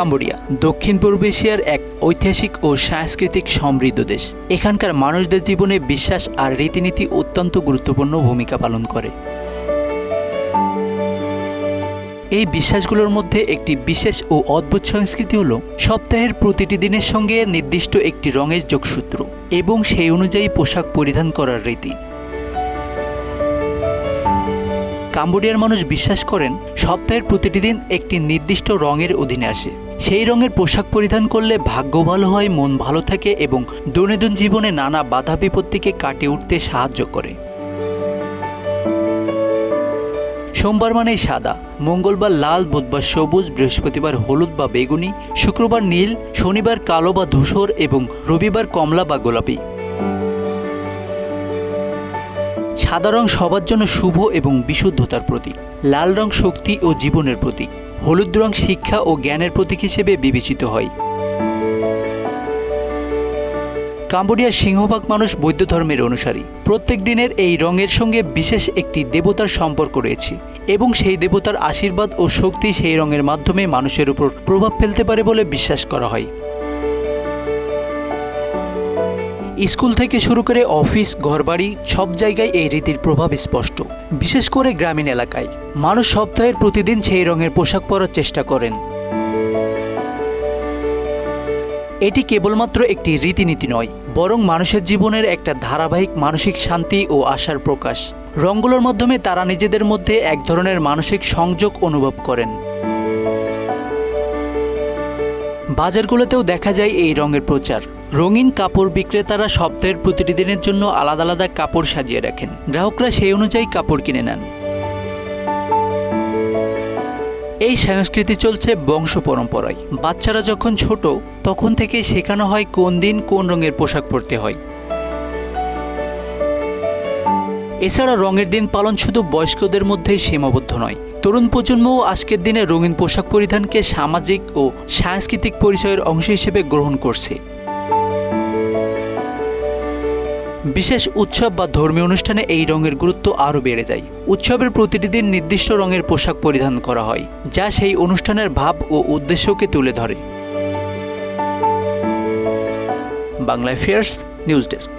Cambodia, দক্ষিণ পূর্ব এশিয়ার এক ঐতিহাসিক ও সাংস্কৃতিক সমৃদ্ধ দেশ। এখানকার মানুষদের জীবনে বিশ্বাস আর রীতিনীতি অত্যন্ত গুরুত্বপূর্ণ ভূমিকা পালন করে। এই বিশ্বাসগুলোর মধ্যে একটি বিশেষ ও অদ্ভুত সংস্কৃতি হল সপ্তাহের প্রতিটি দিনের সঙ্গে নির্দিষ্ট একটি রঙের যোগসূত্র এবং সেই অনুযায়ী পোশাক পরিধান করার রীতি। কাম্বোডিয়ার মানুষ বিশ্বাস করেন সপ্তাহের প্রতিটি দিন একটি নির্দিষ্ট রঙের অধীনে আসে। সেই রঙের পোশাক পরিধান করলে ভাগ্য ভালো হয়, মন ভালো থাকে এবং দৈনন্দিন জীবনে নানা বাধা বিপত্তিকে কাটিয়ে উঠতে সাহায্য করে। সোমবার মানে সাদা, মঙ্গলবার লাল, বুধবার সবুজ, বৃহস্পতিবার হলুদ বা বেগুনি, শুক্রবার নীল, শনিবার কালো বা ধূসর এবং রবিবার কমলা বা গোলাপি। সাদা রং সবার জন্য শুভ এবং বিশুদ্ধতার প্রতীক। লাল রং শক্তি ও জীবনের প্রতীক। হলুদ রং শিক্ষা ও জ্ঞানের প্রতীক হিসেবে বিবেচিত হয়। কাম্বোডিয়ার সিংহভাগ মানুষ বৌদ্ধ ধর্মের অনুসারী। প্রত্যেক দিনের এই রঙের সঙ্গে বিশেষ একটি দেবতার সম্পর্ক রয়েছে এবং সেই দেবতার আশীর্বাদ ও শক্তি সেই রঙের মাধ্যমে মানুষের উপর প্রভাব ফেলতে পারে বলে বিশ্বাস করা হয়। স্কুল থেকে শুরু করে অফিস, ঘরবাড়ি, সব জায়গায় এই রীতির প্রভাব স্পষ্ট। বিশেষ করে গ্রামীণ এলাকায়। মানুষ সপ্তাহের প্রতিদিন সেই রঙের পোশাক পরার চেষ্টা করেন। এটি কেবলমাত্র একটি রীতিনীতি নয়, বরং মানুষের জীবনের একটা ধারাবাহিক মানসিক শান্তি ও আশার প্রকাশ। রঙগুলোর মাধ্যমে তারা নিজেদের মধ্যে এক ধরনের মানসিক সংযোগ অনুভব করেন। বাজারগুলোতেও দেখা যায় এই রঙের প্রচার। রঙিন কাপড় বিক্রেতারা সপ্তাহের প্রতিটি দিনের জন্য আলাদা আলাদা কাপড় সাজিয়ে রাখেন। গ্রাহকরা সেই অনুযায়ী কাপড় কিনে নেন। এই সংস্কৃতি চলছে বংশ পরম্পরায়। বাচ্চারা যখন ছোট, তখন থেকে শেখানো হয় কোন দিন কোন রঙের পোশাক পরতে হয়। এছাড়া রঙের দিন পালন শুধু বয়স্কদের মধ্যেই সীমাবদ্ধ নয় তরুণ প্রজন্মও আজকের দিনে রঙিন পোশাক পরিধানকে সামাজিক ও সাংস্কৃতিক পরিচয়ের অংশ হিসেবে গ্রহণ করছে। বিশেষ উৎসব বা ধর্মীয় অনুষ্ঠানে এই রঙের গুরুত্ব আরও বেড়ে যায়। উৎসবের প্রতিটি দিন নির্দিষ্ট রঙের পোশাক পরিধান করা হয়, যা সেই অনুষ্ঠানের ভাব ও উদ্দেশ্যকে তুলে ধরে। Bangla fairs, news desk.